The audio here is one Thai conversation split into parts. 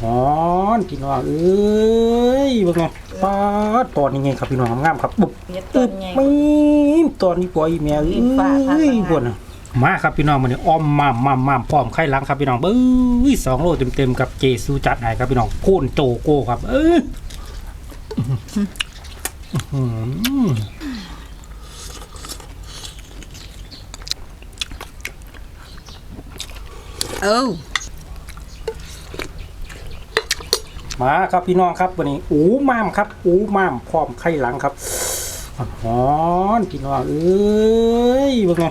หอนพี่น้องเอ้ยเบิ่งไงป๊าดตอนนี้ไงครับพี่น้องงามๆครับปุ๊บเฮ็ดต้นใหญ่ไม่ตอนนี้ปล่อยแม่เอ้ลิ้นฟ้าฟ้าฟ้ายพวกน่ะมาครับพี่น้องมันนี่อ้อมมามมามมามพร้อมไข่หลังครับพี่น้องเบ้ยสองโลเต็มๆกับเจซูจัดให้ครับพี่น้องโค่นโจโก้ครับเอ้ยอื้อหือ เอ้า มาครับพี่น้องครับวันนี้อูมามครับ อูมามพร้อมไข่หลังครับหอนพี่น้องเอ้ยเบิ่งไง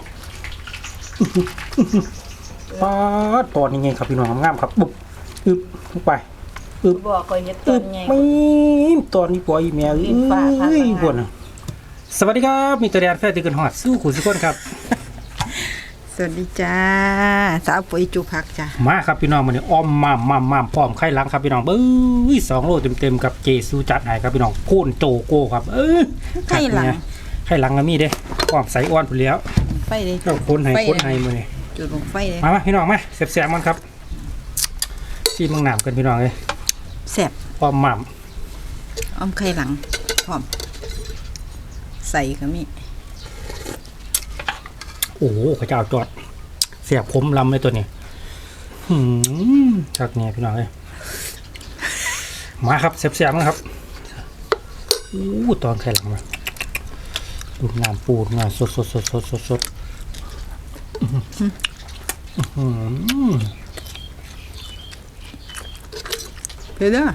ป๊าดตอนนี้ไงครับพี่น้องงามๆครับปุ๊บอึบลงไปอึบบอกก็เฮ็ดตึต้บนใหญ่ไม่ตอนนี้ปล่อยแมวลิ้นฟ้าฟ้าเอ้ยฟ้าบนน่ะสวัสดีครับ มีตัวแดนแฟร์ติกันหอดสู้ขุนสุกคนครับ สวัสดีจ้า สาวปุ๋ยจุพักจ้ามาครับพี่น้องมันนี่อ้อมมามมามมามพร้อมไข่หลังครับพี่น้องเบ้ยสองโลเต็มๆกับเจซูจัดให้ครับพี่น้องโค่นโจโก้ครับ เออไข่หลังไข่หลังก็มีเด้พร้อมใส่อ้วนผุนแล้วไฟเลยเจ้าคนให้คนให้มือนี่จุดลงไฟเลยมามาพี่น้องมาแซ่บๆมันครับซีมังหนามกันพี่น้องเลยแซ่บอ้อมมามอ้อมไข่หลังพร้อม ใส่ก็มี โอ้โหพระเจ้าจอดเสียบคมลำเลยตัวนี้หืมชักเนี่ยพี่น้องเลยมาครับเสียบๆนะครับอู้ตอนไข่หลังมาดูน้ำปูน้ำสดสดสดสดสดสดอื้อหือเดี๋ยวเด้อ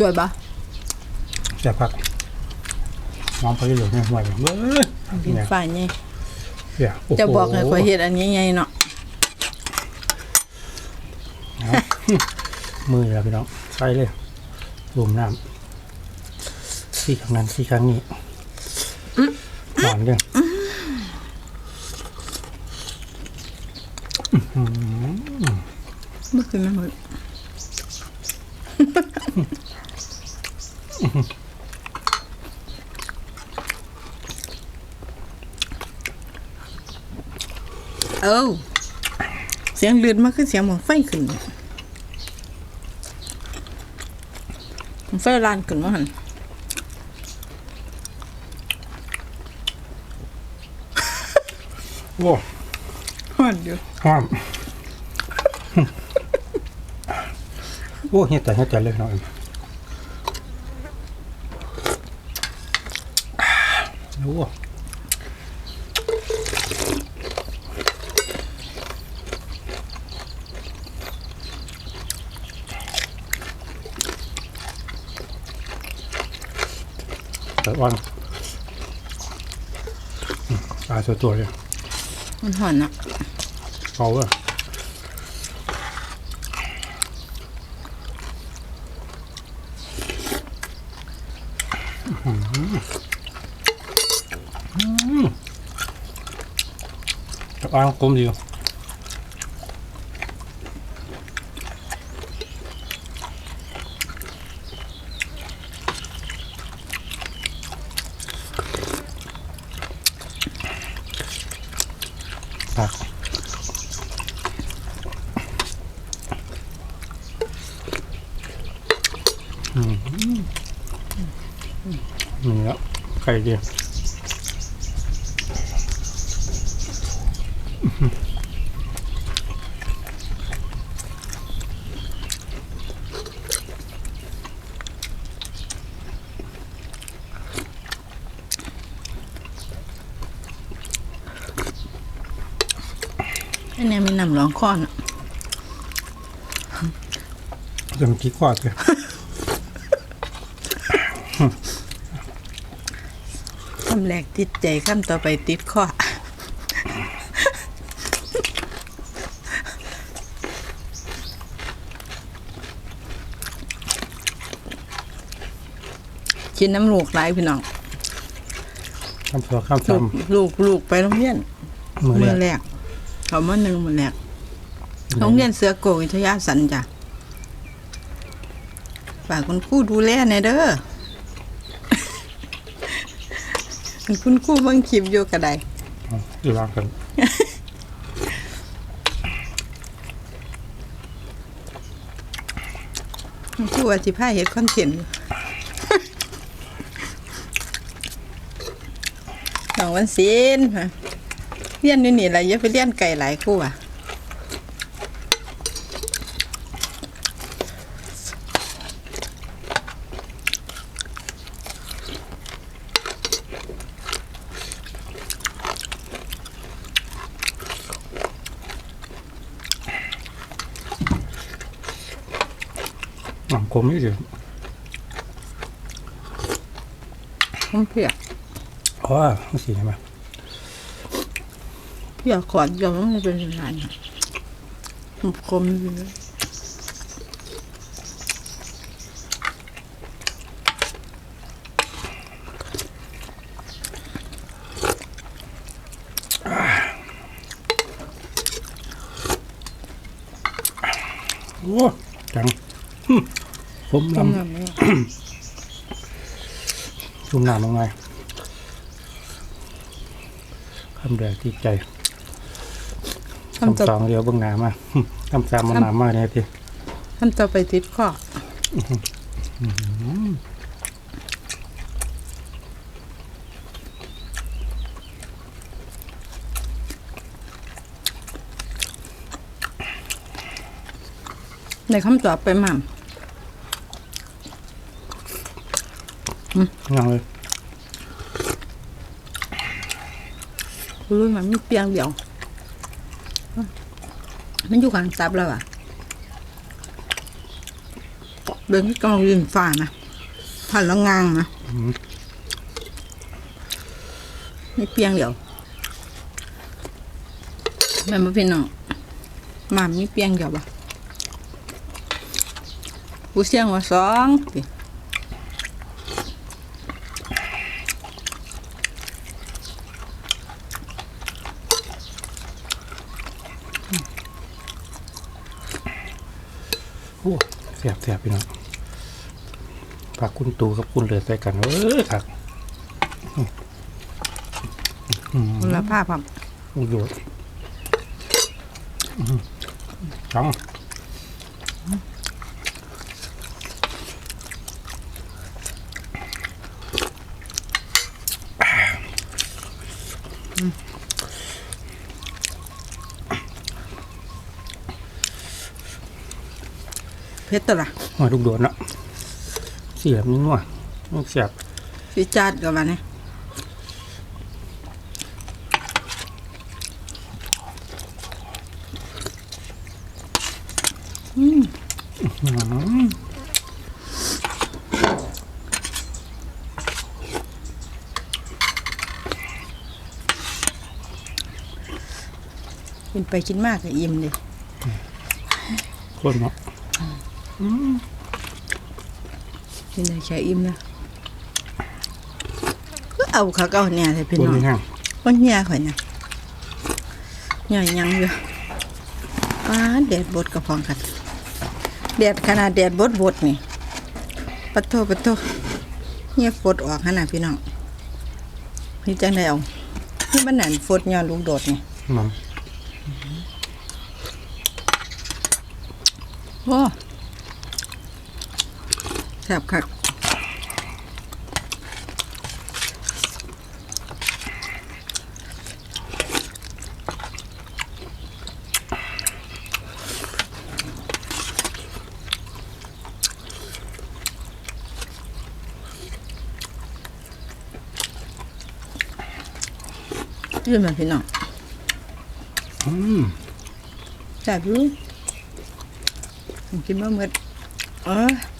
จวดปะเสียบครับน้องไปเหลือเนี่ยไหวเว้ยดินเนี่ยฟ้าไงเสียโโหจะบอกให้ข่อยเฮ็ดอันนี้ไงเนาะมือแล้วพี่น้องใส่เลยรวมน้ำสี่ครั้งนั้นสี่ครั้งนี้หวานจังเมื่อคืนมันหมดเอ้าเสียงเลือดมากขึ้นเสียงหมองไฟขึ้นหม้องไฟลานขึ้นมาหันโอ้หันอยู่ห้ามโอ้เฮียแต่เฮียแต่เลยหน่อยโอ้ แต่วันอืมตายตัวๆเลยมันหันอะเอาอะจะอ้างกลมดีอยู่ผั นี่แล้วไข่เดียวอันเนี้ยมีน้ำร้องค้อนอะจะมีกี่กว่าเลย คำแรกติดใจคำต่อไปติดข้อกินน้ำลูกหลายพี่น้องข้ามสองข้ามลูสากมลูกลูกไปโรงเรียนมือมือแรแรกกเขามาหนึ่งมือแรกโรงเรียนเสือโกวิทยาสันจ้ะฝากคุณครูดูแลในอยเด้อ ให้คุณครู่เบิ่งคลิปอยู่ก็ได้อยู่ร่างกันคุณครู่ว่าสิพาเฮ็ดคอนเทนต์อยู่ น้องวันศีลค่ะเรียนอยู่นี่ล่ะอย่าไปเรียนไกลหลายครู่อะ หนังคมนี่สิผมเพียกอ๋อไม่สิใช่ไหมเพียกขอนยอมมันเป็นยังไงผมคมอยู่เลยโอ้จังหึ ผมลต้มน้ำนี่ำชุ่มน้ำลงไงคำแรกที่ใจทำต่อคำสองเดียวเบื้องหน้ามาหึคำสามมันหนามากเนี่ยทีทำต่อไปติดข้อในคำตอบไปหม่ ยังเลยำรู้มันมีเปียงเดียว มันอยู่กลางตับแล้วอะเดินที่กองยืนฝ่านะผ่านแล้วงางนะมีเปียงเดียวแม่มาพี่น้องหมามีเปียงเดียวปะกูเสียงว่าสองสิ โอ้เสียบเสียบพี่น้องผักคุณตูกับคุณเหลือใส่กันเออครับคุณภาพครับประโยชน์จัง เพชรตัวละหอยลูกโดดเนาะเสียบนี่นัวนี่เสียบฟิจาดกับมันเนี่ยกินไปกินมากก็อิ่มเลยคนเนาะ กินได้แค่อิ่มนะก็เอาเขาก็เอาเนี่ยเลยพี่คนน้องไม่แห้งคนเหี่ยข่อยนะย่อยยังอยู่ป้าดแดดบดกระพองกันแดดขนาดแดดบดบดนี่ปัดโทปัดโทเหี่ยฝดออกขนาดพี่น้องนี่จังได้เอานี่มันหนันฝดย้อนลูกโดดนี่มันโอ้แซ่บคักยืนมาพี่น้องอืมแซ่บอยู่กินบ่หมดเออเ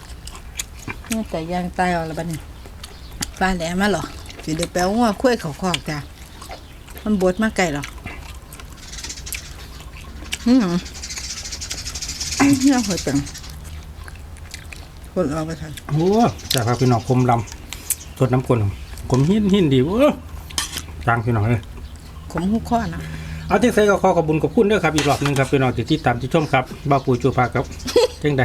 นี่ยแต่ยางตายเอาละบัดนี้ปลาแหลมมาเหรอสิเดี๋ยวแปลว่าคุ้ยเขาคอกจ้ะมันบดมาไกลหรออืมเนี่ยหัวจังคนเอาไปทานโอ้จากผักพี่น้องคมลำสดน้ำกลนผมหินหินดีเว้ยจังพี่น้องเลยขมหูข้อนะเอาที่ใส่ก็ขอขอบคุญขอบคุณด้วยครับอีกรอบหนึงครับพี่น้องที่ติดตามที่ชมครับบ้าปูจูพาครับจังใด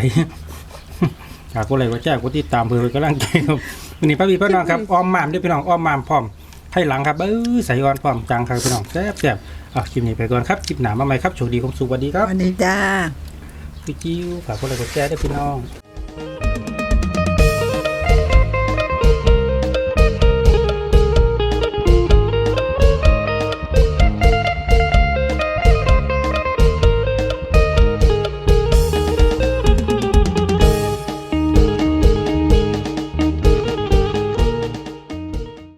อยากก็เลยว่าแจ้งก็ติดตามเพื่อเป็นกำลังใจครับวันนี้ป้าพี่พี่น้องครับอ้อมมามด้วยพี่น้องอ้อมมามพร้อมให้หลังครับเอ้ยใส่ก่อนพร้อมจังครับพี่น้องแซ่บแซ่บอะคลิปนี้ไปก่อนครับคลิปหนามาใหม่ครับโชคดีความสุขสวัสดีครับวันนี้จ้าพี่จิ้วฝากกดไลค์กดแชร์ด้วยพี่น้อง